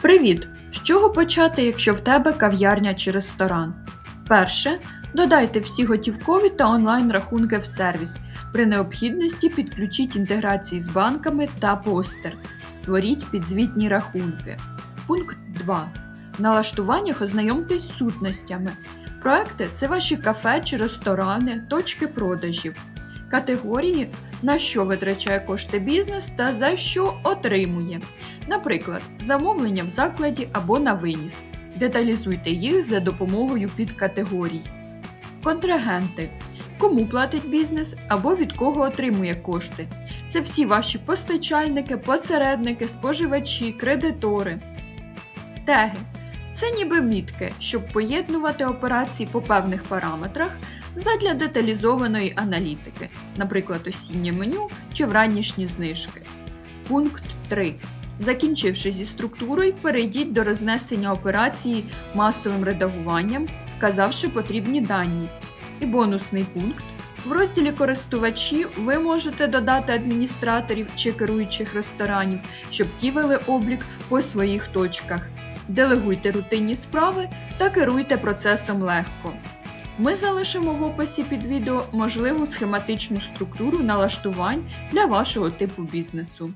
Привіт! З чого почати, якщо в тебе кав'ярня чи ресторан? Перше. Додайте всі готівкові та онлайн рахунки в сервіс. При необхідності підключіть інтеграції з банками та постер. Створіть підзвітні рахунки. Пункт 2. В налаштуваннях ознайомтесь з сутностями. Проекти це ваші кафе чи ресторани, точки продажів. Категорії, на що витрачає кошти бізнес та за що отримує. Наприклад, замовлення в закладі або на виніс. Деталізуйте їх за допомогою підкатегорій. Контрагенти. Кому платить бізнес або від кого отримує кошти. Це всі ваші постачальники, посередники, споживачі, кредитори. Теги. Це ніби мітки, щоб поєднувати операції по певних параметрах задля деталізованої аналітики, наприклад, осіннє меню чи вранішні знижки. Пункт 3. Закінчивши зі структурою, перейдіть до рознесення операції масовим редагуванням, вказавши потрібні дані. І бонусний пункт. В розділі користувачі ви можете додати адміністраторів чи керуючих ресторанів, щоб ті вели облік по своїх точках. Делегуйте рутинні справи та керуйте процесом легко. Ми залишимо в описі під відео можливу схематичну структуру налаштувань для вашого типу бізнесу.